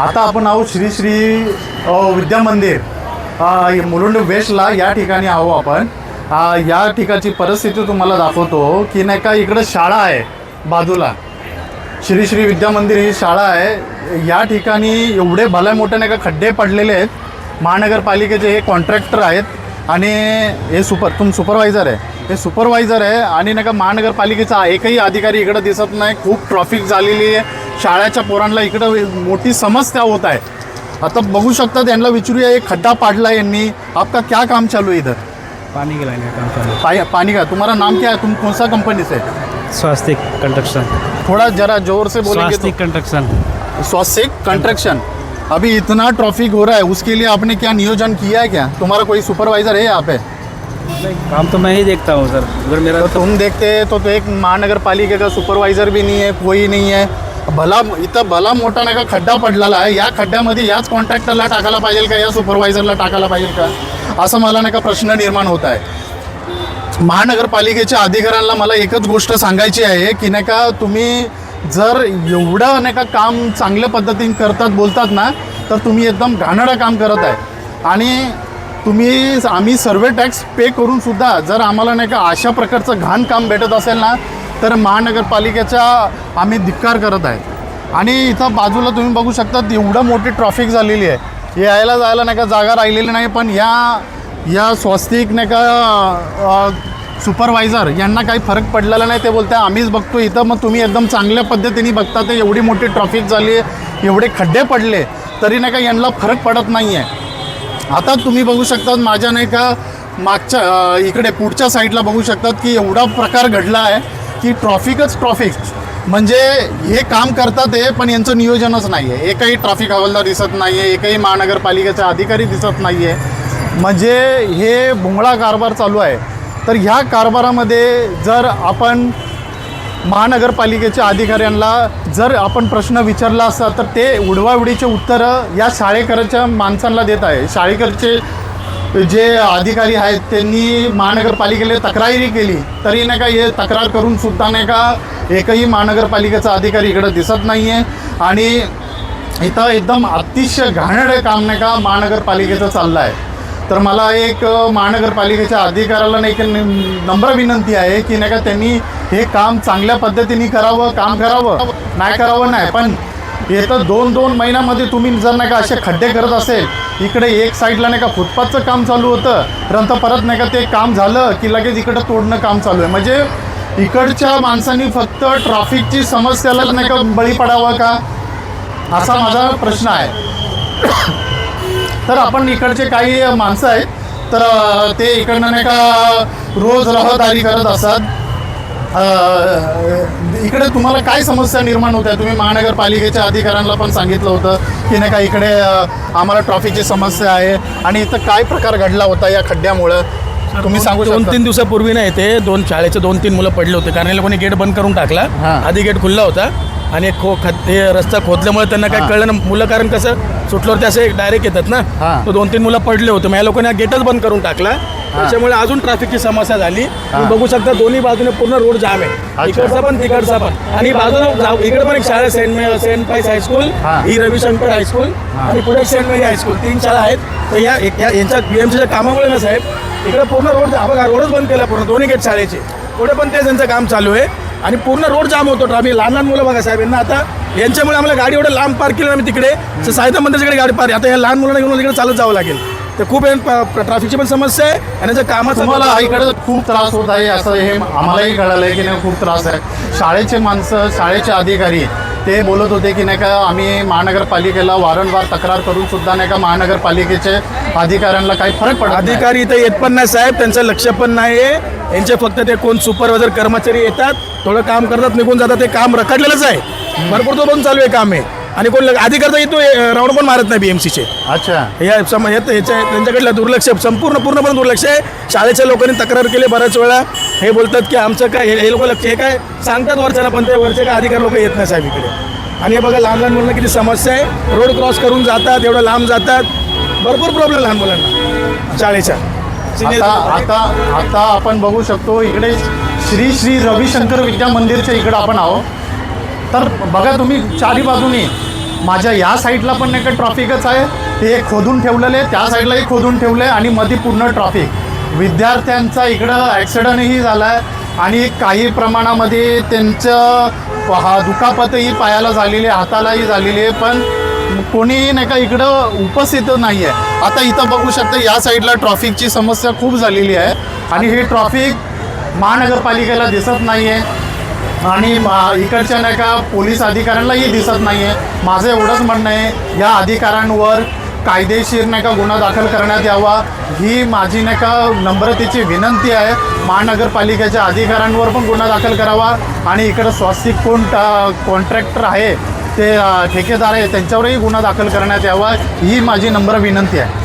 आता आपण आहोत श्री श्री विद्या मंदिर. मुलुंड वेस्टला या ठिकाणी आहो आपण. या ठिकाणची परिस्थिती तुम्हाला दाखवतो की नाही का इकडं शाळा आहे बाजूला. श्री श्री विद्या मंदिर ही शाळा आहे. या ठिकाणी एवढे भल्या मोठे नाही का खड्डे पडलेले आहेत. महानगरपालिकेचे हे कॉन्ट्रॅक्टर आहेत. आणि हे सुपर तुम सुपरवायझर आहे. हे सुपरवायझर आहे. आणि नाही का महानगरपालिकेचा एकही अधिकारी इकडं दिसत नाही. खूप ट्रॉफिक झालेली आहे. शाळेच्या पोरांना इकडं मोठी समस्या होत आहे. आता बघू शकता त्यांना विचारूया एक खड्डा पाडला यांनी. आपका क्या काम चालू है इधर? पानी के लाने का काम चालू पानी पानी का? तुम्हारा नाम क्या है तुम कौन सा कंपनी से? है स्वास्तिक कंस्ट्रक्शन थोड़ा जरा जोर से बोलेंगे स्वास्तिक कंस्ट्रक्शन स्वास्थ्य कंस्ट्रक्शन अभी इतना ट्रैफिक हो रहा है उसके लिए आपने क्या नियोजन किया है क्या? तुम्हारा कोई सुपरवाइजर है यहाँ पे? काम तो मैं ही देखता हूँ सर। उधर मेरा तो तुम देखते हैं तो, तो एक महानगर पालिके का सुपरवायझर भी नाही आहे कोई नाही आहे भला इथं भला मोठा नाही का खड्डा पडलेला आहे. या खड्ड्यामध्ये याच कॉन्ट्रॅक्टरला टाकायला पाहिजे का? या सुपरवायझरला टाकायला पाहिजे का? असं मला नाही का प्रश्न निर्माण होत आहे. महानगरपालिकेच्या अधिकाऱ्यांना मला एकच गोष्ट सांगायची आहे की नाही का तुम्ही जर एवढं नाही का काम चांगल्या पद्धतीने करतात बोलतात ना तर तुम्ही एकदम घाणडं काम करत आहे. आणि तुम्ही आम्ही सर्वे टॅक्स पे करून सुद्धा जर आम्हाला नाही का अशा प्रकारचं घाण काम भेटत असेल ना तर महानगरपालिकेचा आम्ही धिक्कार करत आहे. आणि इथं बाजूला तुम्ही बघू शकता एवढं मोठी ट्रॉफिक झालेली आहे. यायला जायला नाही का जागा राहिलेली नाही पण या या स्वस्तिक नाही का सुपरवायझर यांना काही फरक पडलेला नाही ते बोलते आम्हीच बघतो इथं मग तुम्ही एकदम चांगल्या पद्धतीने बघता ते एवढी मोठी ट्रॉफिक झाली आहे एवढे खड्डे पडले तरी नाही का यांना फरक पडत नाही आहे आता तुम्ही बघू शकतात माझ्या नाही का मागच्या इकडे पुढच्या साईडला बघू शकतात की एवढा प्रकार घडला आहे की ट्रॉफिकच ट्रॉफिक म्हणजे हे काम करतात आहे पण यांचं नियोजनच नाही आहे एकही ट्रॅफिक हवालदार दिसत नाही आहे एकही महानगरपालिकेचे अधिकारी दिसत नाही आहे म्हणजे हे भोंगळा कारभार चालू आहे. तर ह्या कारभारामध्ये जर आपण महानगरपालिकेच्या अधिकाऱ्यांना जर आपण प्रश्न विचारला असता तर ते उडवाउडीचे उत्तरं या शाळेकरच्या माणसांना देत आहे. शाळेकरचे जे अधिकारी आहेत त्यांनी महानगरपालिकेला तक्रारी केली. तरी नाही का हे तक्रार करून सुद्धा नाही का एकही महानगरपालिकेचा अधिकारी इकडं दिसत नाही आहे आणि इथं एकदम अतिशय घाणेरडं काम नाही का महानगरपालिकेचं चाललं आहे तर मला एक महानगरपालिकेच्या अधिकाऱ्याला नाही एक नम्र विनंती आहे की नाही का त्यांनी हे काम चांगल्या पद्धतीने करावं काम करावं. नाही करावं नाही पण येतं दोन दोन महिन्यामध्ये तुम्ही जर नाही का असे खड्डे करत असेल इकडे एक साईडला नाही का फुटपाथचं काम चालू होतं. नंतर परत नाही का ते काम झालं की लगेच इकडं तोडणं काम चालू आहे. म्हणजे इकडच्या माणसांनी फक्त ट्रॅफिकची समस्याला नाही का बळी पडावं का? असा माझा प्रश्न आहे. तर आपण इकडचे काही माणसं आहेत. तर ते इकडनं नाही का रोज रहदारी करत असतात. इकडे तुम्हाला काय समस्या निर्माण होत्या तुम्ही महानगरपालिकेच्या अधिकाऱ्यांना पण सांगितलं होतं की नाही का इकडे आम्हाला ट्रॉफिकची समस्या आहे. आणि इथं काय प्रकार घडला होता या खड्ड्यामुळं? तुम्ही सांगू दोन तीन दिवसापूर्वी नाही ते दोन शाळेचे दोन तीन मुलं पडले होते. कारण याला कोणी गेट बंद करून टाकला. आधी गेट खुल्ला होता. आणि खो हे रस्ता खोदल्यामुळे त्यांना काय. कळलं ना मुलं कारण कसं सुटल्यावर ते असे डायरेक्ट येतात ना. तो दोन तीन मुलं पडले होते. मग या लोकांनी गेटच बंद करून टाकला. त्याच्यामुळे अजून ट्रॅफिकची समस्या झाली. तुम्ही बघू शकता दोन्ही बाजूने पूर्ण रोड जाम आहे. इकडचा पण तिकडचा पण. आणि बाजूला इकडे पण एक शाळा सेंट मे- सेंट पाईस हायस्कूल हां. रविशंकर हायस्कूल आणि पुढे सेंट मेरी हायस्कूल तीन शाळा आहेत. तर या यांच्या बीएमसीच्या कामामुळे ना साहेब इकडे पूर्ण रोड बघा रोडच बंद केला पूर्ण. दोन्ही गेट शाळेचे. पुढे पण ते त्यांचं काम चालू आहे. आणि पूर्ण रोड जाम होतो. ट्रॅफिक लहान लहान मुलं बघा साहेब यांना आता यांच्यामुळे आम्हाला गाडी एवढं लांब पार्क केलं आम्ही तिकडे. साहित्य मंदिराकडे गाडी पार्क आता या लहान मुलांना घेऊन तिकडे चालत जावं लागेल. तर खूप ट्रॅफिकची पण समस्या आहे आणि त्याचं कामाचं तुम्हाला इकडे खूप त्रास होत आहे असं हे आम्हालाही कळालं आहे की नाही खूप त्रास आहे. शाळेचे माणसं शाळेचे अधिकारी ते बोलत होते की नाही का आम्ही महानगरपालिकेला वारंवार तक्रार करून सुद्धा नाही का महानगरपालिकेचे अधिकाऱ्यांना काही फरक पडत. अधिकारी इथं येत पण नाही साहेब त्यांचं लक्ष पण नाही आहे यांचे फक्त ते कोण सुपरवायझर कर्मचारी येतात थोडं काम करतात निघून जातात ते काम रखडलेलंच आहे. भरपूर तो पण चालू आहे काम. आहे आणि कोण अधिकारी तर येतो राऊंड पण मारत नाही बीएमसीचे अच्छा. या सम यात- याच्या त्यांच्याकडलं दुर्लक्ष संपूर्ण पूर्णपणे दुर्लक्ष आहे. शाळेच्या लोकांनी तक्रार केली बऱ्याच वेळा. हे बोलतात की आमचं काय हे- हे लोक लक्ष हे काय सांगतात वरच्याला पण ते वरचे काय अधिकारी लोक येत नाही साहेब इकडे. आणि हे बघा लहान लहान मुलांना किती समस्या आहे. रोड क्रॉस करून जातात एवढं लांब जातात. भरपूर प्रॉब्लेम लहान मुलांना. शाळेच्या. Senior- आता आता आता आपण बघू शकतो इकडे श्री श्री रविशंकर विद्या मंदिरच्या इकडे आपण आहोत. तर बघा तुम्ही चारी बाजूनी. माझ्या या साईडला पण नाही का ट्रॉफिकच आहे. हे खोदून ठेवलेलं आहे त्या साईडलाही खोदून ठेवलं आहे आणि मध्ये पूर्ण ट्रॉफिक विद्यार्थ्यांचा इकडं ॲक्सिडंटही झाला आहे आणि काही प्रमाणामध्ये त्यांचं हा दुखापतही पायाला झालेली आहे हातालाही झालेली आहे पण कोणीही नाही का इकडं उपस्थित नाही आहे आता इथं बघू शकता या साईडला ट्रॉफिकची समस्या खूप झालेली आहे. आणि हे ट्रॉफिक महानगरपालिकेला दिसत नाही आहे आणि इकडच्या नाही का पोलीस अधिकाऱ्यांनाही दिसत नाही आहे माझं एवढंच म्हणणं आहे या अधिकाऱ्यांवर कायदेशीर नाही का गुन्हा दाखल करण्यात यावा ही माझी नाही का नम्रतेची विनंती आहे. महानगरपालिकेच्या अधिकाऱ्यांवर पण गुन्हा दाखल करावा आणि इकडं स्वास्तिक कोण कॉन्ट्रॅक्टर आहे ते ठेकेदार आहे त्यांच्यावरही गुन्हा दाखल करण्यात यावा ही माझी नम्र विनंती आहे.